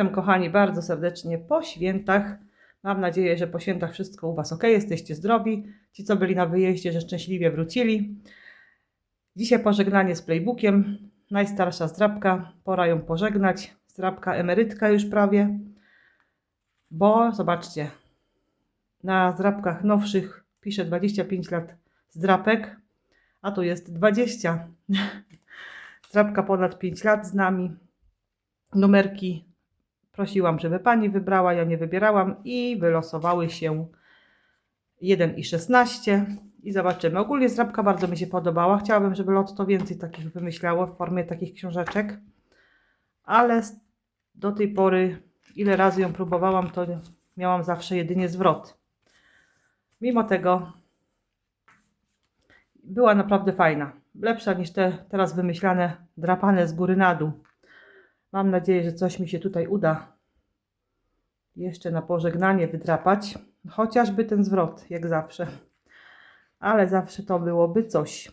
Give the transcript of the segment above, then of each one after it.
Witam kochani bardzo serdecznie po świętach. Mam nadzieję, że po świętach wszystko u Was ok, jesteście zdrowi. Ci, co byli na wyjeździe, że szczęśliwie wrócili. Dzisiaj pożegnanie z playbookiem. Najstarsza zdrabka, pora ją pożegnać. Zdrabka emerytka już prawie. Bo zobaczcie, na zdrabkach nowszych pisze 25 lat zdrapek, a tu jest 20. Zdrabka ponad 5 lat z nami. Numerki prosiłam, żeby pani wybrała, ja nie wybierałam i wylosowały się 1 i 16 i zobaczymy. Ogólnie zdrabka bardzo mi się podobała. Chciałabym, żeby Lotto więcej takich wymyślało w formie takich książeczek, ale do tej pory, ile razy ją próbowałam, to miałam zawsze jedynie zwrot. Mimo tego była naprawdę fajna. Lepsza niż te teraz wymyślane, drapane z góry na dół. Mam nadzieję, że coś mi się tutaj uda jeszcze na pożegnanie wydrapać. Chociażby ten zwrot, jak zawsze. Ale zawsze to byłoby coś.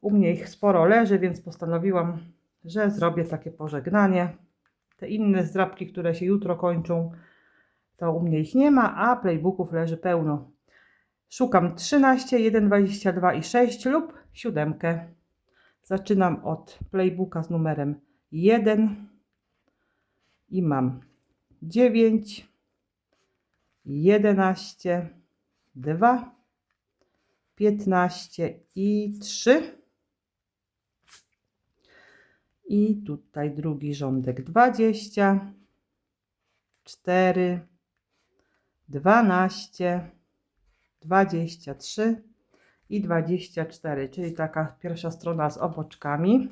U mnie ich sporo leży, więc postanowiłam, że zrobię takie pożegnanie. Te inne zdrapki, które się jutro kończą, to u mnie ich nie ma, a playbooków leży pełno. Szukam 13, 1, 22 i 6 lub siódemkę. Zaczynam od playbooka z numerem 1 i mam 9, 11, 2, 15 i 3. I tutaj drugi rządek 20, 4, 12, 23 i 24, czyli taka pierwsza strona z oboczkami.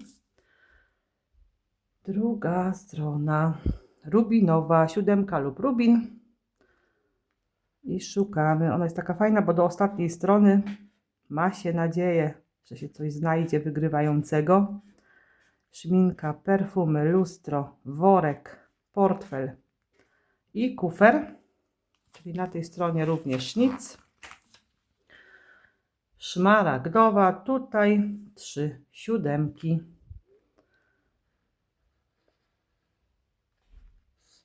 Druga strona rubinowa, siódemka lub rubin. I szukamy. Ona jest taka fajna, bo do ostatniej strony ma się nadzieję, że się coś znajdzie wygrywającego. Szminka, perfumy, lustro, worek, portfel i kufer. Czyli na tej stronie również nic. Szmaragdowa, tutaj trzy siódemki.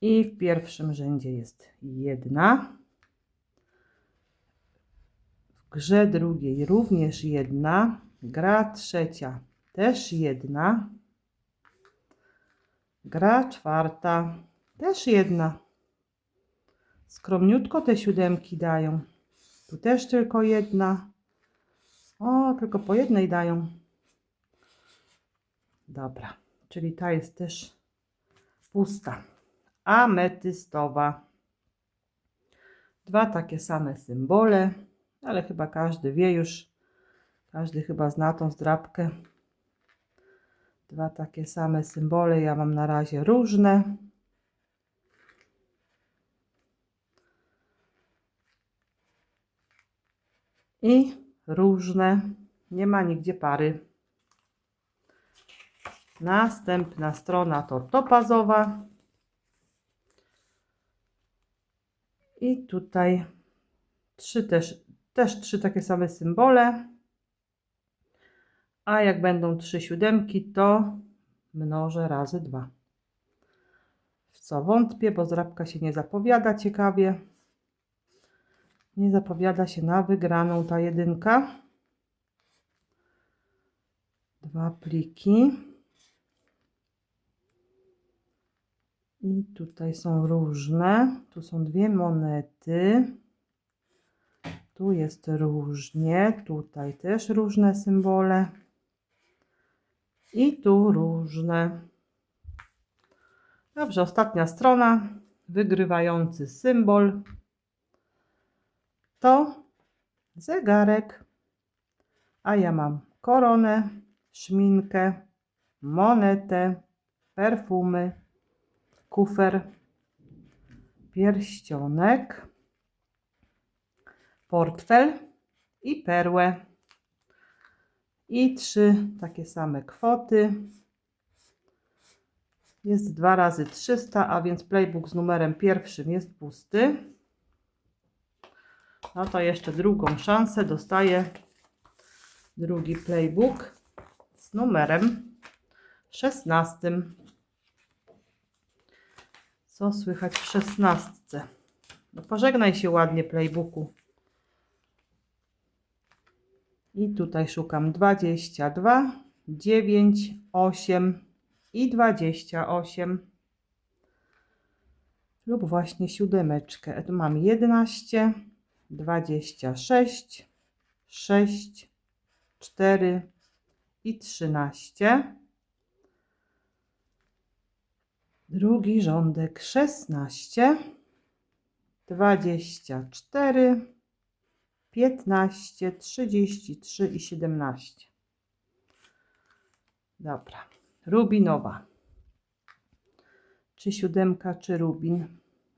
I w pierwszym rzędzie jest jedna. W grze drugiej również jedna. Gra trzecia też jedna. Gra czwarta też jedna. Skromniutko te siódemki dają. Tu też tylko jedna. O, tylko po jednej dają. Dobra, czyli ta jest też pusta. Ametystowa. Dwa takie same symbole, ale chyba każdy wie już. Każdy chyba zna tą zdrabkę. Dwa takie same symbole. Ja mam na razie różne. I różne. Nie ma nigdzie pary. Następna strona to I tutaj trzy też, też trzy takie same symbole. A jak będą trzy siódemki, to mnożę razy dwa. W co wątpię, bo zrabka się nie zapowiada ciekawie. Nie zapowiada się na wygraną ta jedynka. Dwa pliki. I tutaj są różne. Tu są dwie monety. Tu jest różnie. Tutaj też różne symbole. I tu różne. Dobrze, ostatnia strona. Wygrywający symbol to zegarek. A ja mam koronę, szminkę, monetę, perfumy, kufer, pierścionek, portfel i perłę. I trzy takie same kwoty. Jest 2 razy 300, a więc playbook z numerem pierwszym jest pusty. No to jeszcze drugą szansę dostaje drugi playbook z numerem 16. Co słychać w szesnastce? No pożegnaj się ładnie, playbooku. I tutaj szukam 22, 9, 8 i 28. Lub właśnie siódemeczkę. Tu mam 11, 26, 6, 4 i 13. Drugi rządek 16, 24, 15, 33 i 17. Dobra. Rubinowa. Czy siódemka, czy rubin?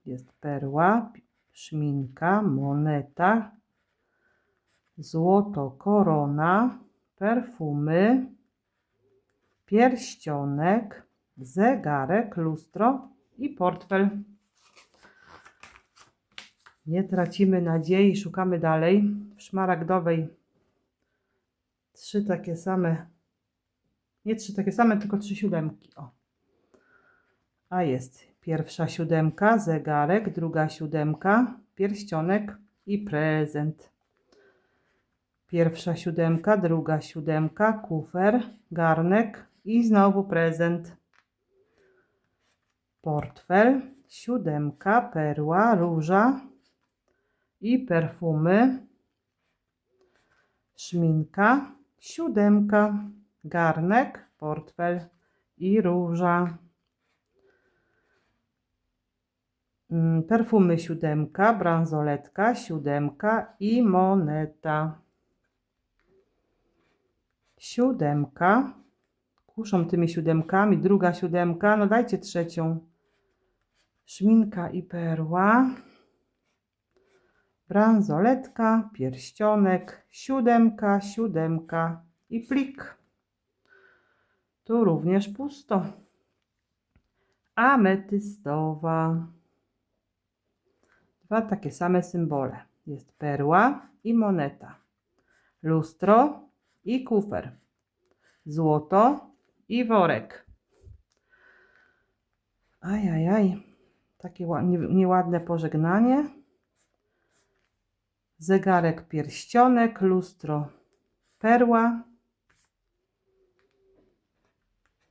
Jest perła, szminka, moneta, złoto, korona, perfumy, pierścionek, zegarek, lustro i portfel. Nie tracimy nadziei, szukamy dalej. W szmaragdowej trzy takie same, nie trzy takie same, tylko trzy siódemki. O. A jest pierwsza siódemka, zegarek, druga siódemka, pierścionek i prezent. Pierwsza siódemka, druga siódemka, kufer, garnek i znowu prezent. Portfel, siódemka, perła, róża i perfumy. Szminka, siódemka, garnek, portfel i róża. Mm, Perfumy siódemka, bransoletka, siódemka i moneta. Siódemka. Kuszą tymi siódemkami. Druga siódemka. No dajcie trzecią. Szminka i perła. Bransoletka, pierścionek, siódemka, siódemka i plik. Tu również pusto. Ametystowa. Dwa takie same symbole. Jest perła i moneta. Lustro i kufer. Złoto i worek. Ajajaj. Takie ła- nie- nieładne pożegnanie. Zegarek, pierścionek, lustro, perła.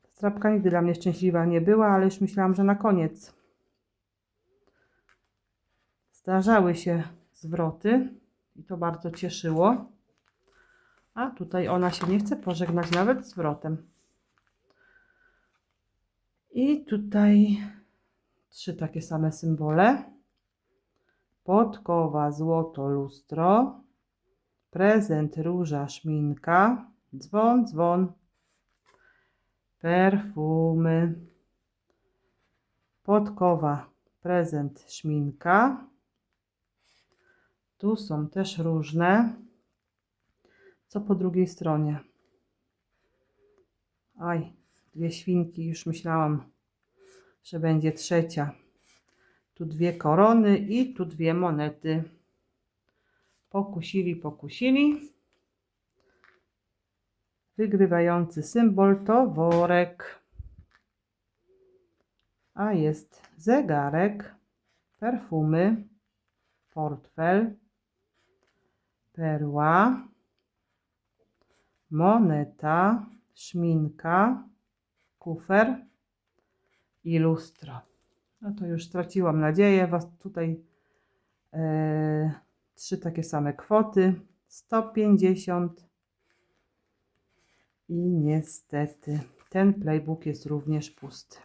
Strapka nigdy dla mnie szczęśliwa nie była, ale już myślałam, że na koniec. Zdarzały się zwroty i to bardzo cieszyło. A tutaj ona się nie chce pożegnać nawet zwrotem. I tutaj trzy takie same symbole. Podkowa, złoto, lustro. Prezent, róża, szminka. Dzwon, dzwon. Perfumy. Podkowa, prezent, szminka. Tu są też różne. Co po drugiej stronie? Aj, dwie świnki, już myślałam, że będzie trzecia. Tu dwie korony i tu dwie monety. Pokusili, pokusili. Wygrywający symbol to worek. A jest zegarek, perfumy, portfel, perła, moneta, szminka, kufer i lustro. No to już straciłam nadzieję. Was tutaj e, trzy takie same kwoty. 150 i niestety ten playbook jest również pusty.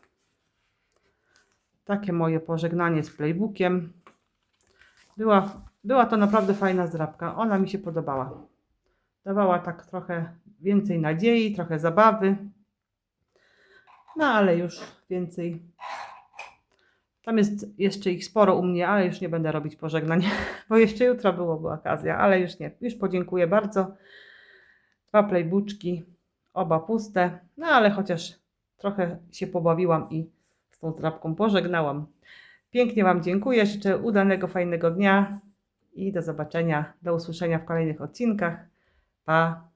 Takie moje pożegnanie z playbookiem. Była, była to naprawdę fajna zdrabka. Ona mi się podobała. Dawała tak trochę więcej nadziei, trochę zabawy. No ale już więcej. Tam jest jeszcze ich sporo u mnie, ale już nie będę robić pożegnań, bo jeszcze jutro byłoby okazja, ale już nie. Już podziękuję bardzo. Dwa playbuczki, oba puste, no ale chociaż trochę się pobawiłam i z tą zdrabką pożegnałam. Pięknie Wam dziękuję, życzę udanego, fajnego dnia i do zobaczenia, do usłyszenia w kolejnych odcinkach. Pa!